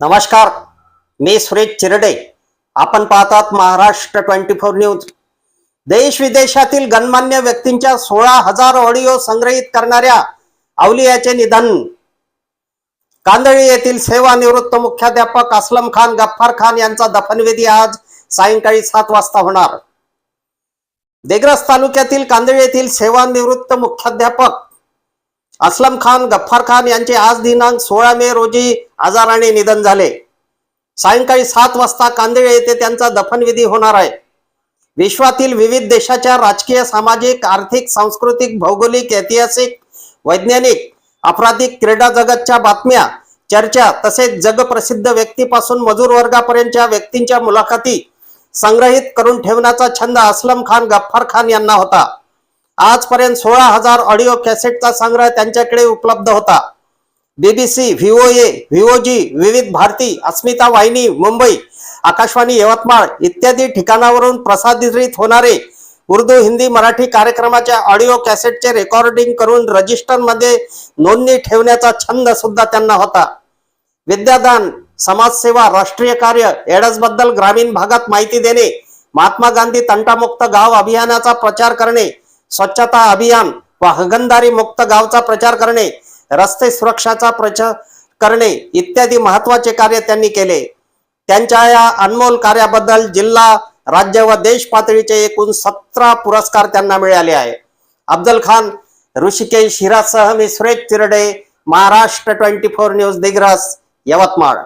नमस्कार मी सुरेश चिरडे. आपण पाहतात महाराष्ट्र ट्वेंटी फोर न्यूज. देश विदेशातील गणमान्य व्यक्तींच्या सोळा हजार ऑडिओ संग्रहित करणाऱ्या अवलियाचे निधन. कांदळी येथील सेवानिवृत्त मुख्याध्यापक असलम खान गफ्फार खान यांचा दफनविधी आज सायंकाळी सात वाजता होणार. देग्रस तालुक्यातील कांदळी येथील सेवानिवृत्त मुख्याध्यापक असलम खान गफ्फार खान यांचे आज दिनांक सोळा मे रोजी आजाराने निधन झाले. सायंकाळी सात वाजता कांदेळे येथे त्यांचा दफनविधी होणार आहे. विश्वातील विविध देशाच्या राजकीय सामाजिक आर्थिक सांस्कृतिक भौगोलिक ऐतिहासिक वैज्ञानिक आपराधिक क्रीडा जगतच्या बातम्या चर्चा तसेच जगप्रसिद्ध व्यक्तीपासून मजूर वर्गापर्यंतच्या व्यक्तींच्या मुलाखती संग्रहित करून ठेवण्याचा छंद असलम खान गफ्फार खान यांना होता. आजपर्यंत सोळा हजार ऑडिओ कॅसेटचा संग्रह त्यांच्याकडे उपलब्ध होता. बीबीसी व्हीओए व्हीओजी विविध भारती अस्मिता वाहिनी मुंबई आकाशवाणी यवतमाळ इत्यादी ठिकाणावरून प्रसारित होणारे उर्दू हिंदी मराठी कार्यक्रमाच्या ऑडिओ कॅसेटचे रेकॉर्डिंग करून रजिस्टरमध्ये नोंदणी ठेवण्याचा छंद सुद्धा त्यांना होता. विद्यादान समाजसेवा राष्ट्रीय कार्य एडसबद्दल ग्रामीण भागात माहिती देणे महात्मा गांधी तंटामुक्त गाव अभियानाचा प्रचार करणे स्वच्छता अभियान व हगंदारी मुक्त गावचा प्रचार करणे रस्ते सुरक्षाचा प्रचार करणे इत्यादी महत्त्वाचे कार्य त्यांनी केले. त्यांच्या या अनमोल कार्याबद्दल जिल्हा राज्य व देश पातळीचे एकूण सतरा पुरस्कार त्यांना मिळाले आहे. अब्दल खान ऋषिकेश हिरासह मी Suresh Tirde Maharashtra twenty four news Digras Yavatmal.